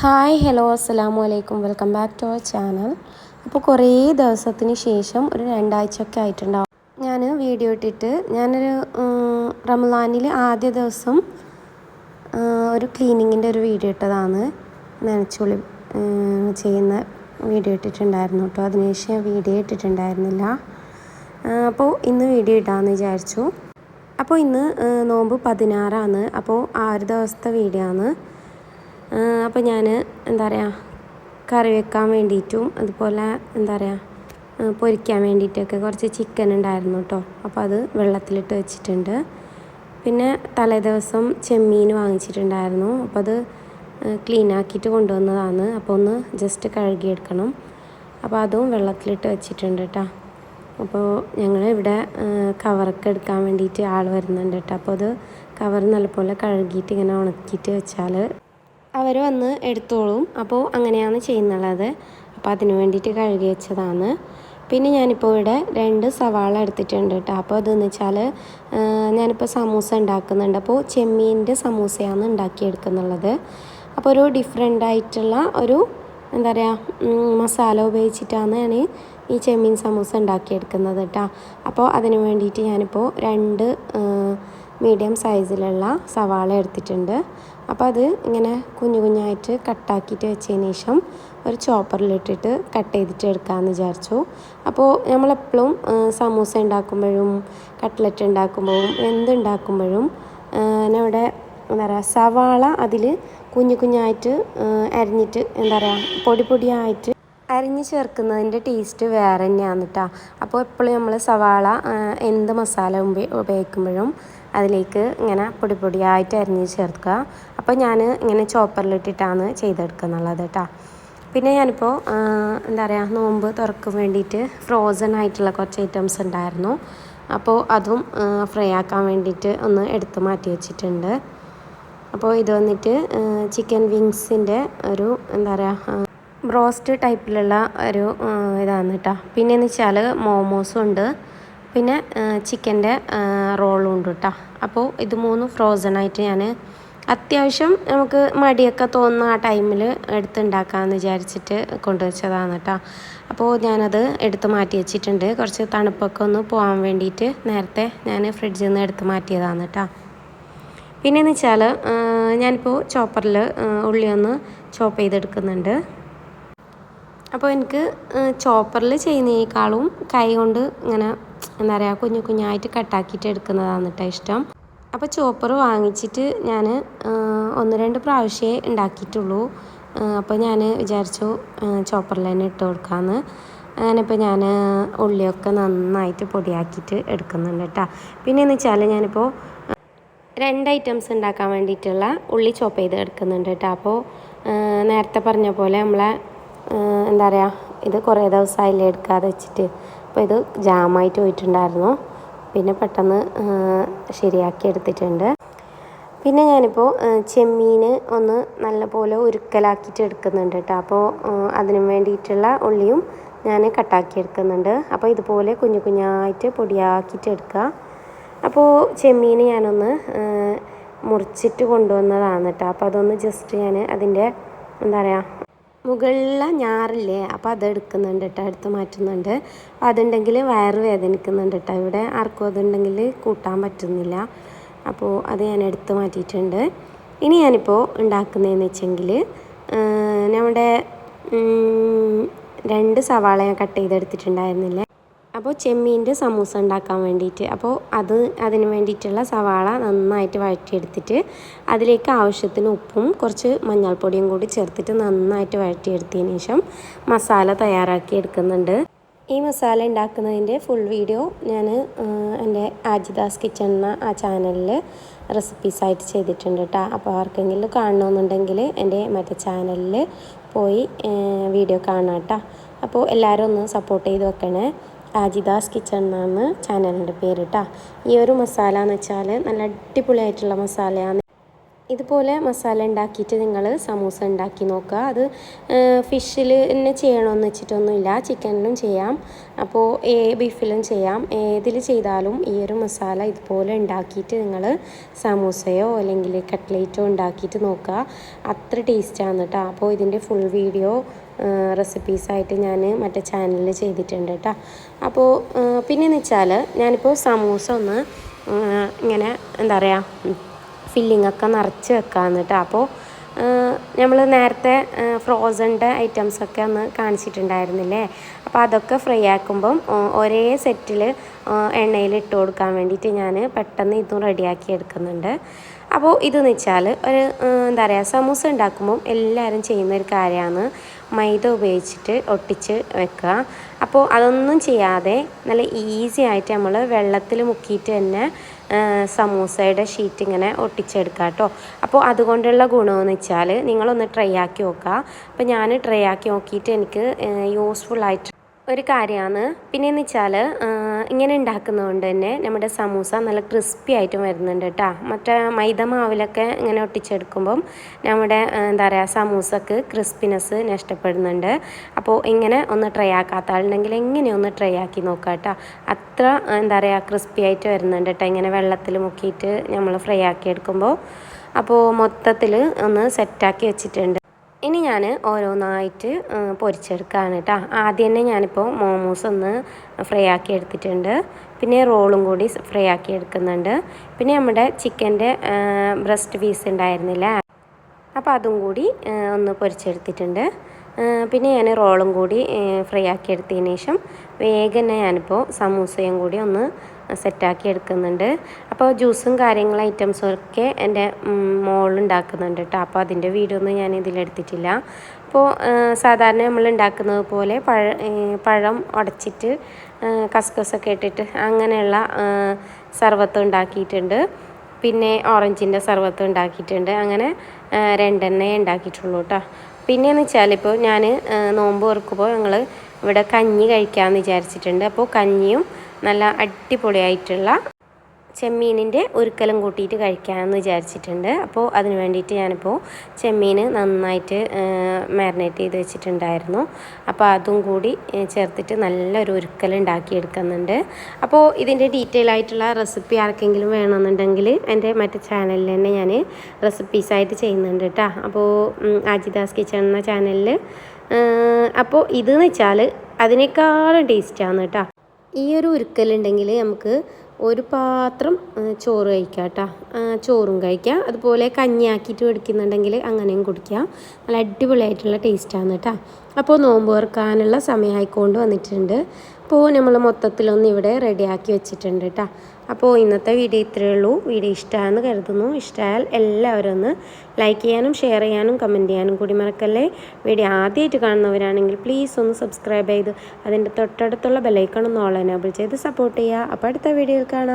Hi hello അസ്സലാമു അലൈക്കും welcome back to our channel. അപ്പോൾ കുറേ ദിവസത്തിന് ശേഷം ഒരു രണ്ടാഴ്ചയൊക്കെ ആയിട്ടുണ്ടാവും. ഞാൻ വീഡിയോ ഇട്ടിട്ട് ഞാനൊരു റമദാനിൽ ആദ്യ ദിവസം ഒരു ക്ലീനിങ്ങിന്റെ ഒരു വീഡിയോ ഇട്ടതാണ്. നനച്ചുള്ളി ചെയ്യുന്ന വീഡിയോ ഇട്ടിട്ടുണ്ടായിരുന്നു കേട്ടോ. അതിനുശേഷം ഞാൻ വീഡിയോ ഇട്ടിട്ടുണ്ടായിരുന്നില്ല. അപ്പോൾ ഇന്ന് വീഡിയോ ഇടാമെന്ന് വിചാരിച്ചു. അപ്പോൾ ഇന്ന് നോമ്പ് പതിനാറാണ്. അപ്പോൾ ആ ഒരു ദിവസത്തെ വീഡിയോ ആണ്. അപ്പോൾ ഞാൻ എന്താ പറയുക കറി വെക്കാൻ വേണ്ടിയിട്ടും അതുപോലെ എന്താ പറയുക പൊരിക്കാൻ വേണ്ടിയിട്ടൊക്കെ കുറച്ച് ചിക്കൻ ഉണ്ടായിരുന്നു കേട്ടോ അപ്പോൾ അത് വെള്ളത്തിലിട്ട് വെച്ചിട്ടുണ്ട്. പിന്നെ തലേ ദിവസം ചെമ്മീൻ വാങ്ങിച്ചിട്ടുണ്ടായിരുന്നു. അപ്പോൾ അത് ക്ലീൻ ആക്കിയിട്ട് കൊണ്ടുവന്നതാണ്. അപ്പോൾ ഒന്ന് ജസ്റ്റ് കഴുകിയെടുക്കണം. അപ്പോൾ അതും വെള്ളത്തിലിട്ട് വെച്ചിട്ടുണ്ട് കേട്ടോ അപ്പോൾ ഞങ്ങൾ ഇവിടെ കവറൊക്കെ എടുക്കാൻ വേണ്ടിയിട്ട് ആൾ വരുന്നുണ്ട് കേട്ടോ അപ്പോൾ അത് കവർ നല്ലപോലെ കഴുകിയിട്ട് ഇങ്ങനെ ഉണക്കിയിട്ട് വെച്ചാൽ അവർ വന്ന് എടുത്തോളും. അപ്പോൾ അങ്ങനെയാണ് ചെയ്യുന്നുള്ളത്. അപ്പോൾ അതിന് വേണ്ടിയിട്ട് കഴുകി വെച്ചതാണ്. പിന്നെ ഞാനിപ്പോൾ ഇവിടെ രണ്ട് സവാള എടുത്തിട്ടുണ്ട് കേട്ടോ. അപ്പോൾ അതെന്ന് വെച്ചാൽ ഞാനിപ്പോൾ സമൂസ ഉണ്ടാക്കുന്നുണ്ട്. അപ്പോൾ ചെമ്മീന്റെ സമൂസയാണ് ഉണ്ടാക്കിയെടുക്കുന്നുള്ളത്. അപ്പോൾ ഒരു ഡിഫറെന്റ് ആയിട്ടുള്ള ഒരു എന്താ പറയുക മസാല ഉപയോഗിച്ചിട്ടാണ് ഞാൻ ഈ ചെമ്മീൻ സമൂസ ഉണ്ടാക്കിയെടുക്കുന്നത് കേട്ടോ. അപ്പോൾ അതിന് വേണ്ടിയിട്ട് ഞാനിപ്പോൾ രണ്ട് മീഡിയം സൈസിലുള്ള സവാള എടുത്തിട്ടുണ്ട്. അപ്പോൾ അത് ഇങ്ങനെ കുഞ്ഞു കുഞ്ഞായിട്ട് കട്ടാക്കിയിട്ട് വെച്ചതിന് ശേഷം ഒരു ചോപ്പറിലിട്ടിട്ട് കട്ട് ചെയ്തിട്ട് എടുക്കാമെന്ന് വിചാരിച്ചു. അപ്പോൾ നമ്മളെപ്പോഴും സമൂസ ഉണ്ടാക്കുമ്പോഴും കട്ട്ലറ്റ് ഉണ്ടാക്കുമ്പോഴും എന്തുണ്ടാക്കുമ്പോഴും ഇവിടെ എന്താ പറയുക സവാള അതിൽ കുഞ്ഞു കുഞ്ഞായിട്ട് അരിഞ്ഞിട്ട് എന്താ പറയുക പൊടി പൊടിയായിട്ട് അരിഞ്ഞ് ചേർക്കുന്നതിന്റെ ടേസ്റ്റ് വേറെ തന്നെയാണ് കേട്ടോ. അപ്പോൾ എപ്പോഴും നമ്മൾ സവാള എന്ത് മസാല ഉപ- ഉപയോഗിക്കുമ്പോഴും അതിലേക്ക് ഇങ്ങനെ പൊടി പൊടിയായിട്ട് അരിഞ്ഞ് ചേർക്കുക. അപ്പോൾ ഞാൻ ഇങ്ങനെ ചോപ്പറിലിട്ടിട്ടാണ് ചെയ്തെടുക്കുന്നുള്ളത് കേട്ടോ. പിന്നെ ഞാനിപ്പോൾ എന്താ പറയുക നോമ്പ് തുറക്കാൻ വേണ്ടിയിട്ട് ഫ്രോസൺ ആയിട്ടുള്ള കുറച്ച് ഐറ്റംസ് ഉണ്ടായിരുന്നു. അപ്പോൾ അതും ഫ്രൈ ആക്കാൻ വേണ്ടിയിട്ട് ഒന്ന് എടുത്ത് മാറ്റി വെച്ചിട്ടുണ്ട്. അപ്പോൾ ഇത് വന്നിട്ട് ചിക്കൻ വിങ്സിന്റെ ഒരു എന്താ പറയുക ബ്രോസ്റ്റ് ടൈപ്പിലുള്ള ഒരു ഇതാണ് കേട്ടോ. പിന്നെ എന്ന് വെച്ചാൽ മോമോസും ഉണ്ട്. പിന്നെ ചിക്കന്റെ റോളും ഉണ്ട് കേട്ടോ അപ്പോൾ ഇത് മൂന്നും ഫ്രോസൺ ആയിട്ട് ഞാൻ അത്യാവശ്യം നമുക്ക് മടിയൊക്കെ തോന്നുന്ന ആ ടൈമിൽ എടുത്തുണ്ടാക്കാമെന്ന് വിചാരിച്ചിട്ട് കൊണ്ടുവച്ചതാണ് കേട്ടോ അപ്പോൾ ഞാനത് എടുത്ത് മാറ്റി വെച്ചിട്ടുണ്ട്. കുറച്ച് തണുപ്പൊക്കെ ഒന്ന് പോകാൻ വേണ്ടിയിട്ട് നേരത്തെ ഞാൻ ഫ്രിഡ്ജിൽ നിന്ന് എടുത്ത് മാറ്റിയതാണ് കേട്ടോ പിന്നെയെന്ന് വെച്ചാൽ ഞാനിപ്പോൾ ചോപ്പറിൽ ഉള്ളി ഒന്ന് ചോപ്പ് ചെയ്തെടുക്കുന്നുണ്ട്. അപ്പോൾ എനിക്ക് ചോപ്പറിൽ ചെയ്യുന്നതിനേക്കാളും കൈ കൊണ്ട് ഇങ്ങനെ എന്താ പറയുക കുഞ്ഞു കുഞ്ഞായിട്ട് കട്ടാക്കിയിട്ട് എടുക്കുന്നതാണ് കേട്ടോ ഇഷ്ടം. അപ്പോൾ ചോപ്പർ വാങ്ങിച്ചിട്ട് ഞാൻ ഒന്ന് രണ്ട് പ്രാവശ്യമേ ഉണ്ടാക്കിയിട്ടുള്ളൂ. അപ്പോൾ ഞാൻ വിചാരിച്ചു ചോപ്പറിൽ തന്നെ ഇട്ട് കൊടുക്കാമെന്ന് അങ്ങനെപ്പോൾ ഞാൻ ഉള്ളിയൊക്കെ നന്നായിട്ട് പൊടിയാക്കിയിട്ട് എടുക്കുന്നുണ്ട് കേട്ടോ പിന്നെയെന്ന് വെച്ചാൽ ഞാനിപ്പോൾ രണ്ട് ഐറ്റംസ് ഉണ്ടാക്കാൻ വേണ്ടിയിട്ടുള്ള ഉള്ളി ചോപ്പ് ചെയ്ത് എടുക്കുന്നുണ്ട് കേട്ടോ അപ്പോൾ നേരത്തെ പറഞ്ഞ പോലെ നമ്മളെ എന്താ പറയുക ഇത് കുറേ ദിവസമായില്ലേ എടുക്കാതെ വെച്ചിട്ട്. അപ്പോൾ ഇത് ജാമായിട്ട് പോയിട്ടുണ്ടായിരുന്നു. പിന്നെ പെട്ടെന്ന് ശരിയാക്കി എടുത്തിട്ടുണ്ട്. പിന്നെ ഞാനിപ്പോൾ ചെമ്മീൻ ഒന്ന് നല്ലപോലെ ഉരുക്കലാക്കിയിട്ട് എടുക്കുന്നുണ്ട് കേട്ടോ. അപ്പോൾ അതിന് വേണ്ടിയിട്ടുള്ള ഉള്ളിയും ഞാൻ കട്ടാക്കി എടുക്കുന്നുണ്ട്. അപ്പോൾ ഇതുപോലെ കുഞ്ഞു കുഞ്ഞായിട്ട് പൊടിയാക്കിയിട്ട് എടുക്കുക. അപ്പോൾ ചെമ്മീൻ ഞാനൊന്ന് മുറിച്ചിട്ട് കൊണ്ടുവന്നതാണ് കേട്ടോ. അപ്പോൾ അതൊന്ന് ജസ്റ്റ് ഞാൻ അതിന്റെ എന്താ പറയുക മുകളിലെ ഞാറില്ലേ അപ്പോൾ അത് എടുക്കുന്നുണ്ട് കേട്ടോ എടുത്ത് മാറ്റുന്നുണ്ട്. അതുണ്ടെങ്കിൽ വയറ് വേദനിക്കുന്നുണ്ട് കേട്ടോ ഇവിടെ ആർക്കും അതുണ്ടെങ്കിൽ കൂട്ടാൻ പറ്റുന്നില്ല. അപ്പോൾ അത് ഞാൻ എടുത്ത് മാറ്റിയിട്ടുണ്ട്. ഇനി ഞാനിപ്പോൾ ഉണ്ടാക്കുന്നതെന്ന് വെച്ചെങ്കിൽ നമ്മുടെ രണ്ട് സവാള ഞാൻ കട്ട് ചെയ്തെടുത്തിട്ടുണ്ടായിരുന്നില്ലേ? അപ്പോൾ ചെമ്മീന്റെ സമൂസ ഉണ്ടാക്കാൻ വേണ്ടിയിട്ട്. അപ്പോൾ അത് അതിന് വേണ്ടിയിട്ടുള്ള സവാള നന്നായിട്ട് വഴറ്റിയെടുത്തിട്ട് അതിലേക്ക് ആവശ്യത്തിന് ഉപ്പും കുറച്ച് മഞ്ഞൾപ്പൊടിയും കൂടി ചേർത്തിട്ട് നന്നായിട്ട് വഴറ്റിയെടുത്തതിന് ശേഷം മസാല തയ്യാറാക്കി എടുക്കുന്നുണ്ട്. ഈ മസാല ഉണ്ടാക്കുന്നതിന്റെ ഫുൾ വീഡിയോ ഞാൻ എന്റെ ആജിദാസ് കിച്ചൺ എന്ന ആ ചാനലിൽ റെസിപ്പീസായിട്ട് ചെയ്തിട്ടുണ്ട് കേട്ടോ അപ്പോൾ ആർക്കെങ്കിലും കാണണമെന്നുണ്ടെങ്കിൽ എന്റെ മറ്റേ ചാനലിൽ പോയി വീഡിയോ കാണാം കേട്ടോ അപ്പോൾ എല്ലാവരും ഒന്ന് സപ്പോർട്ട് ചെയ്ത് വെക്കണേ. ആജിദാസ് കിച്ചൺ എന്നാണ് ചാനലിന്റെ പേര് കേട്ടോ ഈ ഒരു മസാല എന്ന് വെച്ചാൽ നല്ല അടിപൊളിയായിട്ടുള്ള മസാലയാണ്. ഇതുപോലെ മസാല ഉണ്ടാക്കിയിട്ട് നിങ്ങൾ സമൂസ ഉണ്ടാക്കി നോക്കുക. അത് ഫിഷിൽ തന്നെ ചെയ്യണമെന്ന് വെച്ചിട്ടൊന്നുമില്ല. ചിക്കനിലും ചെയ്യാം. അപ്പോൾ ഏ ബീഫിലും ചെയ്യാം. ഏതിൽ ചെയ്താലും ഈ ഒരു മസാല ഇതുപോലെ ഉണ്ടാക്കിയിട്ട് നിങ്ങൾ സമൂസയോ അല്ലെങ്കിൽ കട്ട്ലേറ്റോ ഉണ്ടാക്കിയിട്ട് നോക്കുക. അത്ര ടേസ്റ്റാണ് കേട്ടോ. അപ്പോൾ ഇതിന്റെ ഫുൾ വീഡിയോ റെസിപ്പീസായിട്ട് ഞാൻ മറ്റേ ചാനലിൽ ചെയ്തിട്ടുണ്ട് കേട്ടോ അപ്പോൾ പിന്നെയെന്ന് വെച്ചാൽ ഞാനിപ്പോൾ സമൂസ ഒന്ന് ഇങ്ങനെ എന്താ പറയുക ഫില്ലിങ്ങൊക്കെ നിറച്ച് വെക്കാമെന്ന് കേട്ടോ അപ്പോൾ നമ്മൾ നേരത്തെ ഫ്രോസണിന്റെ ഐറ്റംസൊക്കെ ഒന്ന് കാണിച്ചിട്ടുണ്ടായിരുന്നില്ലേ? അപ്പോൾ അതൊക്കെ ഫ്രൈ ആക്കുമ്പം ഒരേ സെറ്റിൽ എണ്ണയിൽ ഇട്ട് കൊടുക്കാൻ വേണ്ടിയിട്ട് ഞാൻ പെട്ടെന്ന് ഇതും റെഡിയാക്കി എടുക്കുന്നുണ്ട്. അപ്പോൾ ഇതെന്ന് വെച്ചാൽ ഒരു എന്താ പറയുക സമൂസ ഉണ്ടാക്കുമ്പം എല്ലാവരും ചെയ്യുന്ന ഒരു കാര്യമാണ് മൈദ ഉപയോഗിച്ചിട്ട് ഒട്ടിച്ച് വെക്കുക. അപ്പോൾ അതൊന്നും ചെയ്യാതെ നല്ല ഈസി ആയിട്ട് നമ്മൾ വെള്ളത്തിൽ മുക്കിയിട്ട് തന്നെ സമൂസയുടെ ഷീറ്റ് ഇങ്ങനെ ഒട്ടിച്ചെടുക്കുക കേട്ടോ. അപ്പോൾ അതുകൊണ്ടുള്ള ഗുണമെന്ന് വെച്ചാൽ നിങ്ങളൊന്ന് ട്രൈ ആക്കി നോക്കുക. അപ്പോൾ ഞാൻ ട്രൈ ആക്കി നോക്കിയിട്ട് എനിക്ക് യൂസ്ഫുൾ ആയിട്ട് ഒരു കാര്യമാണ്. പിന്നെയെന്ന് വെച്ചാൽ ഇങ്ങനെ ഉണ്ടാക്കുന്നതുകൊണ്ട് തന്നെ നമ്മുടെ സമൂസ നല്ല ക്രിസ്പി ആയിട്ടും വരുന്നുണ്ട് കേട്ടോ മറ്റേ മൈദ മാവിലൊക്കെ ഇങ്ങനെ ഒട്ടിച്ചെടുക്കുമ്പം നമ്മുടെ എന്താ പറയുക സമൂസക്ക് ക്രിസ്പിനെസ് നഷ്ടപ്പെടുന്നുണ്ട്. അപ്പോൾ ഇങ്ങനെ ഒന്ന് ട്രൈ ആക്കാത്ത ആളുണ്ടെങ്കിൽ എങ്ങനെ ഒന്ന് ട്രൈ ആക്കി നോക്കുക കേട്ടോ അത്ര എന്താ പറയുക ക്രിസ്പി ആയിട്ട് വരുന്നുണ്ട് കേട്ടോ ഇങ്ങനെ വെള്ളത്തിൽ മുക്കിയിട്ട് നമ്മൾ ഫ്രൈ ആക്കി എടുക്കുമ്പോൾ അപ്പോൾ മൊത്തത്തിൽ ഒന്ന് സെറ്റാക്കി വെച്ചിട്ടുണ്ട്. ഇനി ഞാൻ ഓരോന്നായിട്ട് പൊരിച്ചെടുക്കുകയാണ് കേട്ടോ. ആദ്യം തന്നെ ഞാനിപ്പോൾ മോമോസ് ഒന്ന് ഫ്രൈ ആക്കി എടുത്തിട്ടുണ്ട്. പിന്നെ റോളും കൂടി ഫ്രൈ ആക്കി എടുക്കുന്നുണ്ട്. പിന്നെ നമ്മുടെ ചിക്കന്റെ ബ്രസ്റ്റ് പീസ് ഉണ്ടായിരുന്നില്ല? അപ്പോൾ അതും കൂടി ഒന്ന് പൊരിച്ചെടുത്തിട്ടുണ്ട്. പിന്നെ ഞാൻ റോളും കൂടി ഫ്രൈ ആക്കി എടുത്തതിന് ശേഷം വേഗം തന്നെ ഞാനിപ്പോൾ സമൂസയും കൂടി ഒന്ന് സെറ്റാക്കി എടുക്കുന്നുണ്ട്. അപ്പോൾ ജ്യൂസും കാര്യങ്ങളും ഐറ്റംസും ഒക്കെ എന്റെ മോളുണ്ടാക്കുന്നുണ്ട് കേട്ടോ. അപ്പോൾ അതിന്റെ വീഡിയോ ഒന്നും ഞാൻ ഇതിലെടുത്തിട്ടില്ല അപ്പോൾ സാധാരണ നമ്മൾ ഉണ്ടാക്കുന്നത് പോലെ പഴ പഴം ഉടച്ചിട്ട് കസ്കസൊക്കെ ഇട്ടിട്ട് അങ്ങനെയുള്ള സർവത്ത് ഉണ്ടാക്കിയിട്ടുണ്ട്. പിന്നെ ഓറഞ്ചിന്റെ സർവത്ത് ഉണ്ടാക്കിയിട്ടുണ്ട്. അങ്ങനെ രണ്ടെണ്ണേ ഉണ്ടാക്കിയിട്ടുള്ളൂ കേട്ടോ. പിന്നെയെന്ന് വെച്ചാൽ ഇപ്പോൾ ഞാൻ നോമ്പ് ഓർക്കുമ്പോൾ ഞങ്ങൾ ഇവിടെ കഞ്ഞി കഴിക്കാമെന്ന് വിചാരിച്ചിട്ടുണ്ട്. അപ്പോൾ കഞ്ഞിയും നല്ല അടിപൊളിയായിട്ടുള്ള ചെമ്മീനിന്റെ ഒരുക്കലും കൂട്ടിയിട്ട് കഴിക്കാമെന്ന് വിചാരിച്ചിട്ടുണ്ട്. അപ്പോൾ അതിന് വേണ്ടിയിട്ട് ഞാനിപ്പോൾ ചെമ്മീൻ നന്നായിട്ട് മാരിനേറ്റ് ചെയ്ത് വെച്ചിട്ടുണ്ടായിരുന്നു. അപ്പോൾ അതും കൂടി ചേർത്തിട്ട് നല്ലൊരു ഒരുക്കൽ ഉണ്ടാക്കിയെടുക്കുന്നുണ്ട്. അപ്പോൾ ഇതിന്റെ ഡീറ്റെയിൽ ആയിട്ടുള്ള റെസിപ്പി ആർക്കെങ്കിലും വേണമെന്നുണ്ടെങ്കിൽ എന്റെ മറ്റേ ചാനലിൽ തന്നെ ഞാൻ റെസിപ്പീസായിട്ട് ചെയ്യുന്നുണ്ട് കേട്ടോ. അപ്പോൾ ആജിദാസ് കിച്ചൺ എന്ന ചാനലിൽ അപ്പോൾ ഇതെന്ന് വെച്ചാൽ അതിനേക്കാളും ടേസ്റ്റാണ് കേട്ടോ. ഈ ഒരു ഉരുക്കലുണ്ടെങ്കിൽ നമുക്ക് ഒരു പാത്രം ചോറ് കഴിക്കാം കേട്ടോ ചോറും കഴിക്കാം അതുപോലെ കഞ്ഞിയാക്കിയിട്ട് കുടിക്കുന്നുണ്ടെങ്കിൽ അങ്ങനെയും കുടിക്കാം നല്ല അടിപൊളിയായിട്ടുള്ള ടേസ്റ്റാണ് കേട്ടോ അപ്പോൾ നോമ്പ് തുറക്കാനുള്ള സമയമായിക്കൊണ്ട് വന്നിട്ടുണ്ട്. അപ്പോൾ നമ്മൾ മൊത്തത്തിലൊന്ന് ഇവിടെ റെഡിയാക്കി വെച്ചിട്ടുണ്ട് കേട്ടോ. അപ്പോൾ ഇന്നത്തെ വീഡിയോ ഇത്രയേ ഉള്ളൂ. വീഡിയോ ഇഷ്ടമാണെന്ന് കരുതുന്നു. ഇഷ്ടമായാൽ എല്ലാവരും ഒന്ന് ലൈക്ക് ചെയ്യാനും ഷെയർ ചെയ്യാനും കമന്റ് ചെയ്യാനും കൂടി മറക്കല്ലേ? വീഡിയോ ആദ്യമായിട്ട് കാണുന്നവരാണെങ്കിൽ പ്ലീസ് ഒന്ന് സബ്സ്ക്രൈബ് ചെയ്ത് അതിന്റെ തൊട്ടടുത്തുള്ള ബെലൈക്കൺ ഒന്ന് ഓൾ എനേബിൾ ചെയ്ത് സപ്പോർട്ട് ചെയ്യുക. അപ്പോൾ അടുത്ത വീഡിയോയിൽ കാണാം.